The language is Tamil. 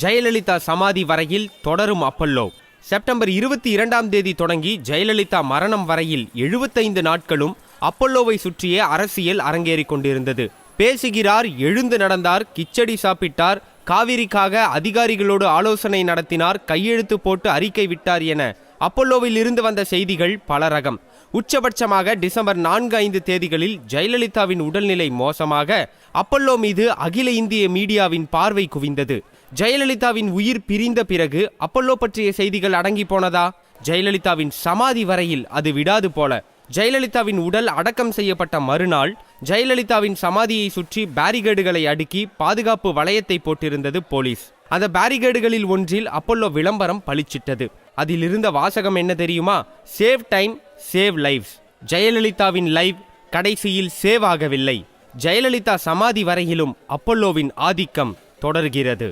ஜெயலலிதா சமாதி வரையில் தொடரும் அப்பல்லோ. செப்டம்பர் இருபத்தி இரண்டாம் தேதி தொடங்கி ஜெயலலிதா மரணம் வரையில் எழுபத்தைந்து நாட்களும் அப்பல்லோவை சுற்றியே அரசியல் அரங்கேறிக் கொண்டிருந்தது. பேசுகிறார் எழுந்து நடந்தார் கிச்சடி சாப்பிட்டார் காவிரிக்காக அதிகாரிகளோடு ஆலோசனை நடத்தினார் கையெழுத்து போட்டு அறிக்கை விட்டார் என அப்பல்லோவில் இருந்து வந்த செய்திகள் பல ரகம் உச்சபட்சமாக டிசம்பர் நான்கு ஐந்து தேதிகளில் ஜெயலலிதாவின் உடல்நிலை மோசமாக அப்பல்லோ மீது அகில இந்திய மீடியாவின் பார்வை குவிந்தது. ஜெயலலிதாவின் உயிர் பிரிந்த பிறகு அப்பல்லோ பற்றிய செய்திகள் அடங்கி போனதா? ஜெயலலிதாவின் சமாதி வரையில் அது விடாது போல. ஜெயலலிதாவின் உடல் அடக்கம் செய்யப்பட்ட மறுநாள் ஜெயலலிதாவின் சமாதியை சுற்றி பேரிகேடுகளை அடுக்கி பாதுகாப்பு வளையத்தை போட்டிருந்தது போலீஸ். அந்த பேரிகேடுகளில் ஒன்றில் அப்பல்லோ விளம்பரம் பளிச்சிட்டது. அதில் இருந்த வாசகம் என்ன தெரியுமா? சேவ் டைம் சேவ் லைவ்ஸ் ஜெயலலிதாவின் லைவ் கடைசியில் சேவ் ஆகவில்லை. ஜெயலலிதா சமாதி வரையிலும் அப்பல்லோவின் ஆதிக்கம் தொடர்கிறது.